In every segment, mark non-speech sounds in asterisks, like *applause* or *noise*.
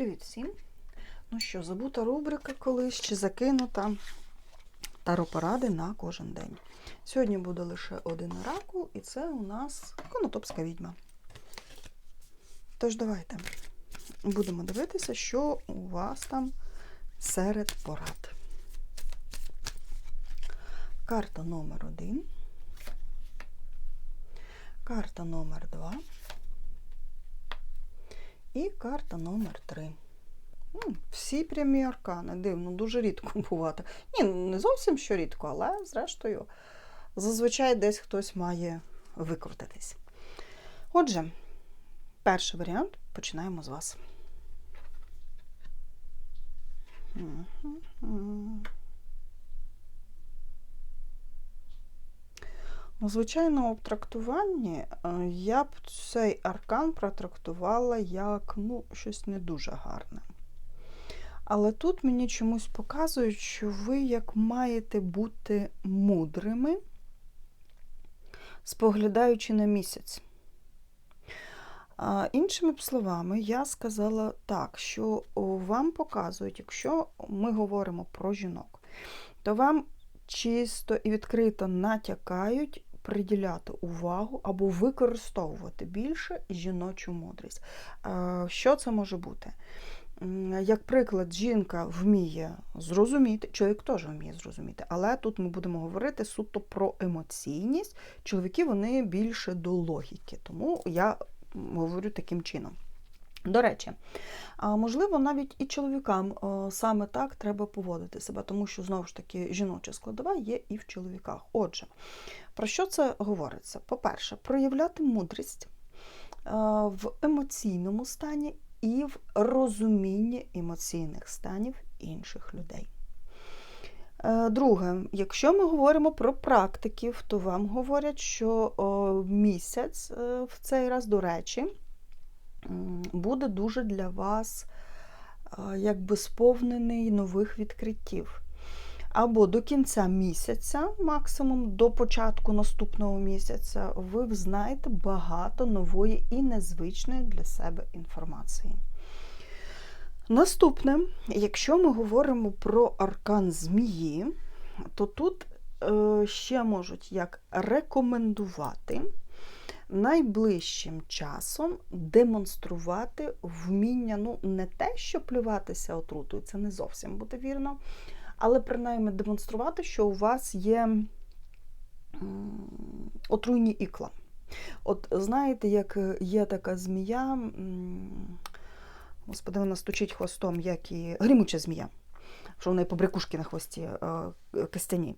Привіт всім! Ну що, забута рубрика колись чи закинута таропоради на кожен день. Сьогодні буде лише один оракул, і це у нас конотопська відьма. Тож давайте будемо дивитися, що у вас там серед порад. Карта номер один. Карта номер два. І карта номер 3. Ну, всі прямі аркани. Дивно, дуже рідко *laughs* бувати. Ні, не зовсім що рідко, але зрештою, зазвичай десь хтось має викрутитись. Отже, перший варіант починаємо з вас. У звичайному трактуванні е, я б цей аркан протрактувала як ну, щось не дуже гарне. Але тут мені чомусь показують, що ви як маєте бути мудрими, споглядаючи на місяць. Іншими словами, я сказала так, що вам показують, якщо ми говоримо про жінок, то вам чисто і відкрито натякають приділяти увагу або використовувати більше жіночу мудрість. Що це може бути? Як приклад, жінка вміє зрозуміти, чоловік теж вміє зрозуміти, але тут ми будемо говорити суто про емоційність. Чоловіки вони більше до логіки, тому я говорю таким чином. До речі, можливо, навіть і чоловікам саме так треба поводити себе, тому що, знову ж таки, жіноча складова є і в чоловіках. Отже, про що це говориться? По-перше, проявляти мудрість в емоційному стані і в розумінні емоційних станів інших людей. Е, друге, якщо ми говоримо про практиків, то вам говорять, що місяць е, в цей раз, до речі, буде дуже для вас якби сповнений нових відкриттів. Або до кінця місяця, максимум до початку наступного місяця, ви взнаєте багато нової і незвичної для себе інформації. Наступне, якщо ми говоримо про аркан змії, то тут е, ще можуть як рекомендувати найближчим часом демонструвати вміння, ну, не те, що плюватися отрутою, це не зовсім буде вірно, але принаймні демонструвати, що у вас є отруйні ікла. От знаєте, як є така змія, господи, вона стучить хвостом, як і грімуча змія що в неї побрякушки на хвості е, костяні.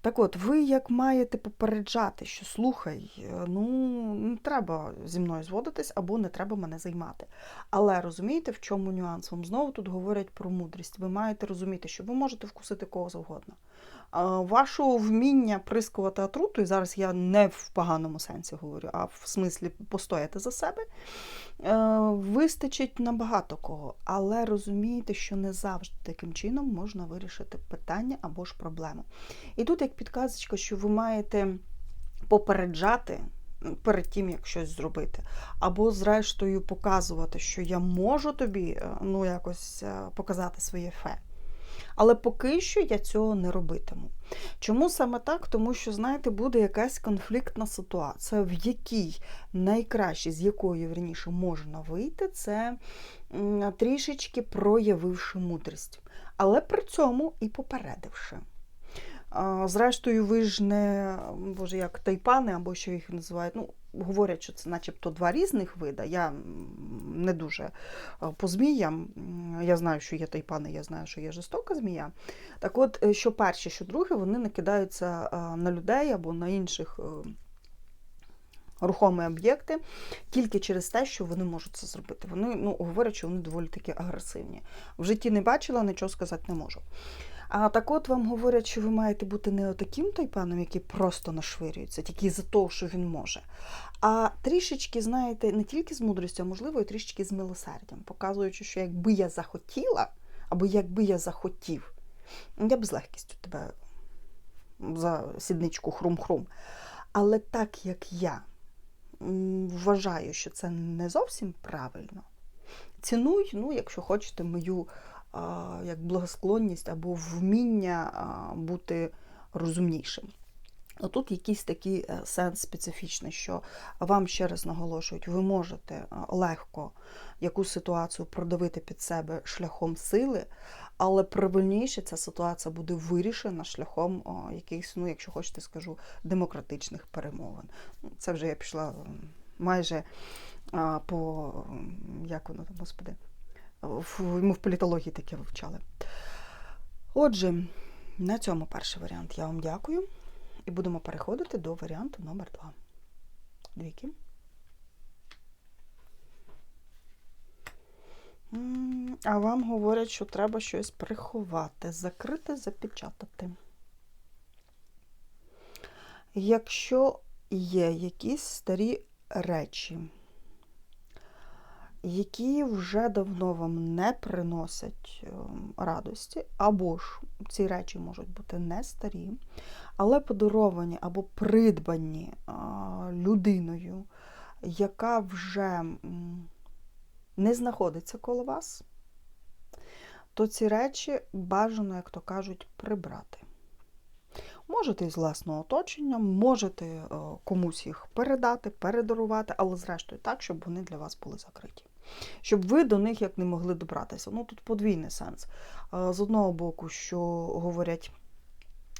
Так от, ви як маєте попереджати, що слухай, е, ну не треба зі мною зводитись або не треба мене займати. Але розумієте, в чому нюанс? Вам знову тут говорять про мудрість. Ви маєте розуміти, що ви можете вкусити кого завгодно. Вашого вміння прискувати отруту, і зараз я не в поганому сенсі говорю, а в смислі постояти за себе, е, вистачить на багато кого. Але розумієте, що не завжди таким чином можна вирішити питання або ж проблему. І тут як підказочка, що ви маєте попереджати. Перед тим, як щось зробити. Або, зрештою, показувати, що я можу тобі е, ну, якось е, показати своє фе. Але поки що я цього не робитиму. Чому саме так? Тому що, знаєте, буде якась конфліктна ситуація, в якій найкраще, з якої верніше можна вийти, це трішечки проявивши мудрість. Але при цьому і попередивши. Зрештою, ви ж не, боже, як тайпани, або що їх називають, ну, говорять, що це начебто два різних вида. Я не дуже по зміям. Я знаю, що є тайпани, я знаю, що є жорстока змія. Так от, е, що перше, що друге, вони накидаються на людей або на інших. Рухомі об'єкти тільки через те, що вони можуть це зробити. Вони ну, говорять, що вони доволі таки агресивні. В житті не бачила, нічого сказати не можу. А так от вам говорять, що ви маєте бути не отаким тайпаном, який просто нашвирюється, тільки за того, що він може. А трішечки, знаєте, не тільки з мудрістю, а можливо, і трішечки з милосердям, показуючи, що якби я захотіла, або якби я захотів, я б з легкістю тебе за сідничку хрум-хрум. Але так як я вважаю, що це не зовсім правильно, Цінуй, ну, якщо хочете, мою як благосклонність або вміння бути розумнішим. Тут якийсь такий е, сенс специфічний, що вам ще раз наголошують, ви можете е, легко якусь ситуацію продавити під себе шляхом сили, але правильніше ця ситуація буде вирішена шляхом якихось, ну, якщо хочете, скажу, демократичних перемовин. Ну, Це вже я пішла майже по як воно там, господи, ми в політології таке вивчали. Отже, на цьому перший варіант я вам дякую. І будемо переходити до варіанту номер 2. Двіки. А вам говорять, що треба щось приховати, закрити, запечатати. Якщо є якісь старі речі, які вже давно вам не приносять ем, радості, або ж ці речі можуть бути не старі, але подаровані або придбані людиною, яка вже не знаходиться коло вас, то ці речі бажано, як то кажуть, прибрати. Можете із власного оточення, можете е, комусь їх передати, передарувати, але зрештою так, щоб вони для вас були закриті. Щоб ви до них як не могли добратися. Ну тут подвійний сенс. З одного боку, що говорять,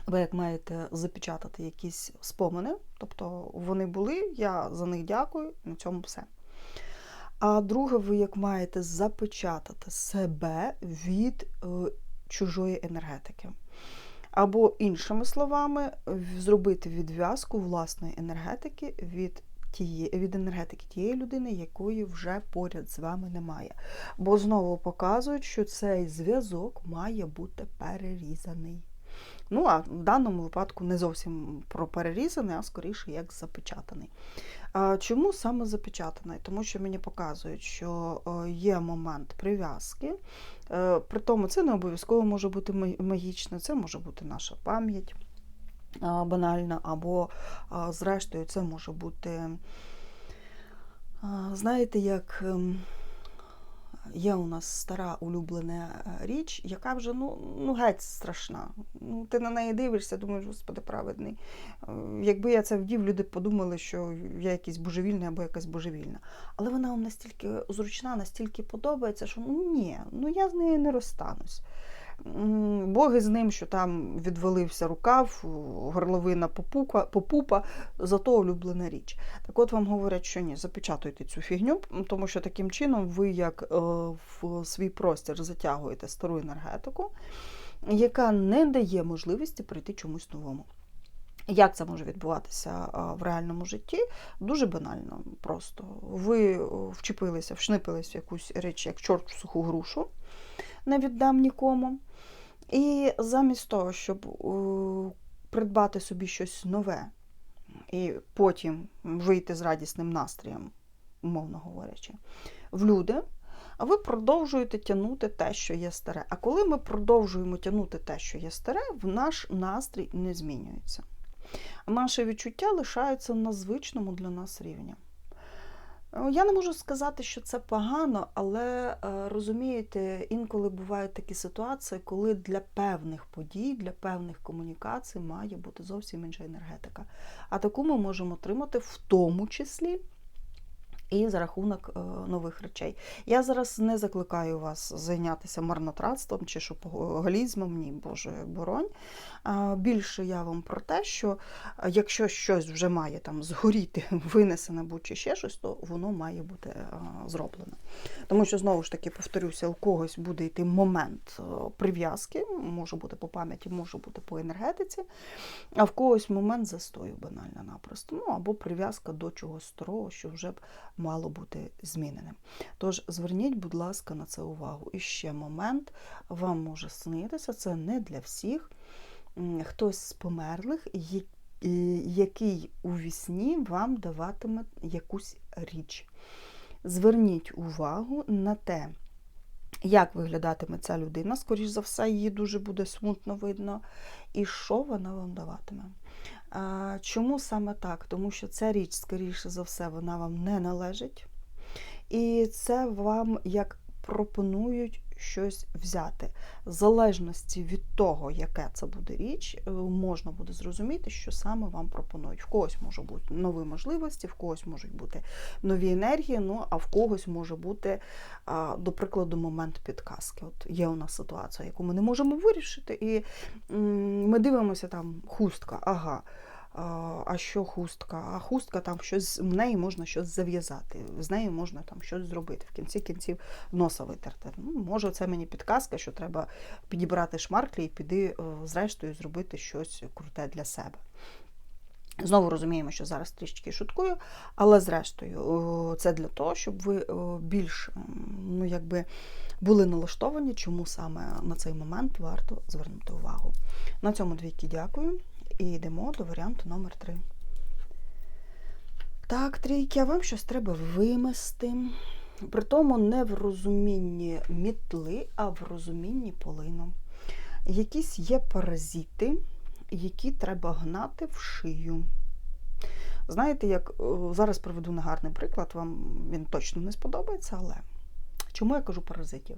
ви як маєте запечатати якісь спомини, тобто вони були, я за них дякую, на цьому все. А друге, ви як маєте запечатати себе від е, чужої енергетики. Або, іншими словами, зробити відв'язку власної енергетики від тіє, від енергетики тієї людини, якої вже поряд з вами немає. Бо знову показують, що цей зв'язок має бути перерізаний. Ну, а в даному випадку не зовсім про перерізаний, а скоріше як запечатаний. Чому саме запечатаний? Тому що мені показують, що е, є момент прив'язки. Е, При тому це не обов'язково може бути ма- магічне, це може бути наша пам'ять а, банальна, або, зрештою, це може бути, знаєте, як ем, є у нас стара улюблена е, річ, яка вже ну, ну геть страшна. Ну, Ти на неї дивишся, думаєш, господи, праведний. Е, Якби я це вдів, люди подумали, що я якийсь божевільний або якась божевільна. Але вона вам настільки зручна, настільки подобається, що ну ні, ну я з нею не розстанусь. Боги з ним, що там відвалився рукав, горловина попупа, попупа, зато улюблена річ. Так от вам говорять, що ні, запечатуйте цю фігню, тому що таким чином ви як е, в свій простір затягуєте стару енергетику, яка не дає можливості прийти чомусь новому. Як це може відбуватися в реальному житті? Дуже банально просто. Ви вчепилися, вшнипились в якусь річ, як чорт в суху грушу, не віддам нікому. І замість того, щоб придбати собі щось нове і потім вийти з радісним настроєм, умовно говорячи, в люди, а ви продовжуєте тягнути те, що є старе. А коли ми продовжуємо тягнути те, що є старе, в наш настрій не змінюється. Наше відчуття лишається на звичному для нас рівні. Е, Я не можу сказати, що це погано, але е, розумієте, інколи бувають такі ситуації, коли для певних подій, для певних комунікацій має бути зовсім інша енергетика. А таку ми можемо отримати в тому числі і за рахунок е, нових речей. Я зараз не закликаю вас зайнятися марнотратством чи шопоголізмом, ні, Боже, боронь. Більше я вам про те, що е, якщо щось вже має там згоріти, *laughs* винесене будь-чи ще щось, то воно має бути е, зроблено. Тому що, знову ж таки, повторюся, у когось буде йти момент прив'язки, може бути по пам'яті, може бути по енергетиці, а в когось момент застою банально-напросто. Ну або прив'язка до чогось старого, що вже б мало бути зміненим. Тож зверніть, будь ласка, на це увагу. І ще момент вам може снитися, це не для всіх. Хтось з померлих, який у вісні вам даватиме якусь річ. Зверніть увагу на те, як виглядатиме ця людина, скоріш за все, її дуже буде смутно видно, і що вона вам даватиме. Чому саме так? Тому що ця річ, скоріше за все, вона вам не належить. І це вам як пропонують щось взяти. В залежності від того, яке це буде річ, е, можна буде зрозуміти, що саме вам пропонують. В когось можуть бути нові можливості, в когось можуть бути нові енергії, ну а в когось може бути, до прикладу, момент підказки. От є у нас ситуація, яку ми не можемо вирішити, і ми дивимося там хустка, ага. А що хустка? А хустка там щось в неї можна щось зав'язати, з нею можна там щось зробити. В кінці кінців носа витерти. Ну, може, це мені підказка, що треба підібрати шмарклі і піди, е, зрештою, зробити щось круте для себе. Знову розуміємо, що зараз трішки шуткую, але зрештою, це для того, щоб ви більш ну, якби були налаштовані, чому саме на цей момент варто звернути увагу. На цьому двійки дякую. І йдемо до варіанту номер 3. Так, трійки, а вам щось треба вимести. При тому не в розумінні мітли, а в розумінні полину. Якісь є паразити, які треба гнати в шию. Знаєте, як зараз приведу негарний приклад, вам він точно не сподобається, але чому я кажу паразитів?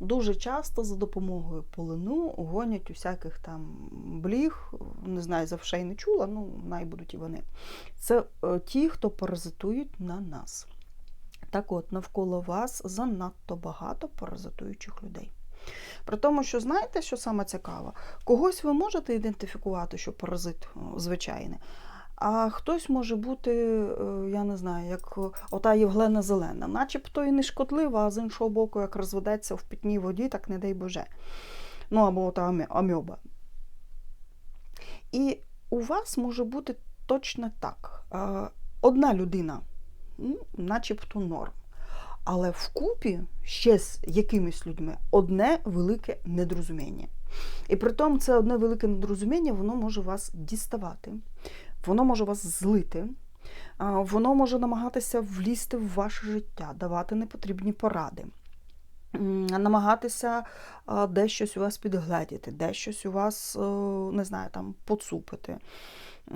Дуже часто за допомогою полину гонять усяких там бліг, не знаю, за вшей не чула, ну най будуть і вони. Це е, ті, хто паразитують на нас. Так от, навколо вас занадто багато паразитуючих людей. При тому, що знаєте, що саме цікаво? Когось ви можете ідентифікувати, що паразит звичайний, а хтось може бути, е, я не знаю, як ота Євглена Зелена, начебто і не шкодлива, а з іншого боку, як розведеться в питній воді, так не дай Боже. Ну або ота амьоба. І у вас може бути точно так. Е, Одна людина, ну, начебто норм. Але вкупі ще з якимись людьми одне велике недорозуміння. І при тому це одне велике недорозуміння, воно може вас діставати, воно може вас злити, воно може намагатися влізти в ваше життя, давати непотрібні поради. Намагатися а, де щось у вас підгледіти, де щось у вас, е, не знаю, там поцупити,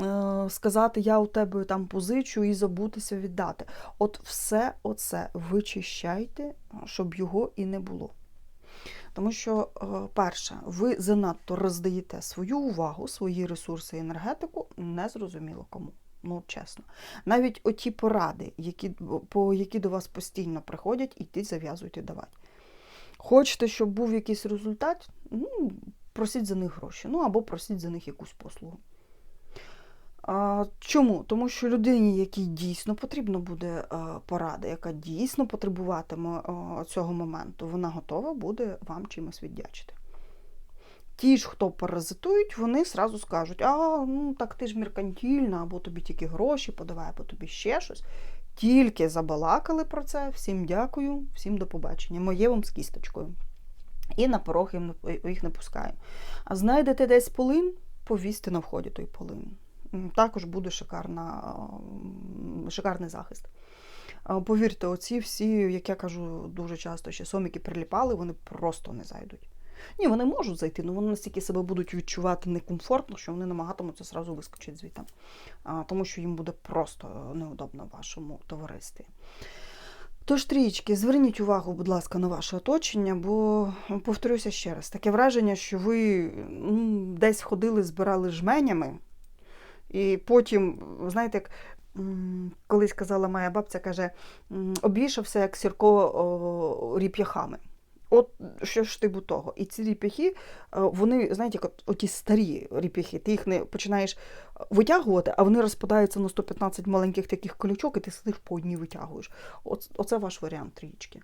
е, сказати, я у тебе там позичу і забутися віддати. От все оце вичищайте, щоб його і не було. Тому що, е, перше, ви занадто роздаєте свою увагу, свої ресурси і енергетику незрозуміло кому. Ну, чесно. Навіть оті поради, які, по які до вас постійно приходять, і ті зав'язуйте давати. Хочете, щоб був якийсь результат, ну, просіть за них гроші, ну або просіть за них якусь послугу. Чому? Тому що людині, якій дійсно потрібна буде а, порада, яка дійсно потребуватиме а, цього моменту, вона готова буде вам чимось віддячити. Ті ж, хто паразитують, вони сразу скажуть, а ну так ти ж меркантільна, або тобі тільки гроші подавай, або тобі ще щось. Тільки забалакали про це. Всім дякую, всім до побачення. Моє вам з кісточкою. І на порог їх не пускаю. А знайдете десь полин, повісьте на вході той полин. Також буде шикарна, шикарний захист. Повірте, оці всі, як я кажу дуже часто, ще соміки приліпали, вони просто не зайдуть. Ні, вони можуть зайти, але вони настільки себе будуть відчувати некомфортно, що вони намагатимуться зразу вискочити звідти. Тому що їм буде просто неудобно в вашому товаристві. Тож, трієчки, зверніть увагу, будь ласка, на ваше оточення, бо повторюся ще раз, таке враження, що ви десь ходили, збирали жменями, і потім, знаєте, як колись казала моя бабця, каже, обвішався як сірко ріп'яхами. От що ж типу того. І ці ріп'яхи, е, вони, знаєте, от, оті старі ріп'яхи, ти їх не починаєш витягувати, а вони розпадаються на 115 маленьких таких колючок, і ти сидиш по одній витягуєш. От, оце ваш варіант трієчки.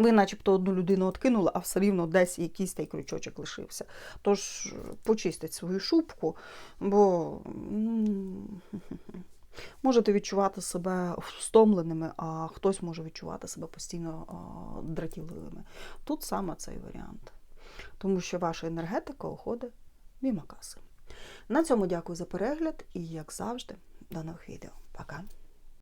Ви начебто одну людину откинули, а все рівно десь якийсь той крючочок лишився. Тож почистіть свою шубку, бо *laughs* можете відчувати себе стомленими, а хтось може відчувати себе постійно а, дратівливими. Тут саме цей варіант. Тому що ваша енергетика уходить в мімакаси. На цьому дякую за перегляд і, як завжди, до нових відео. Пока!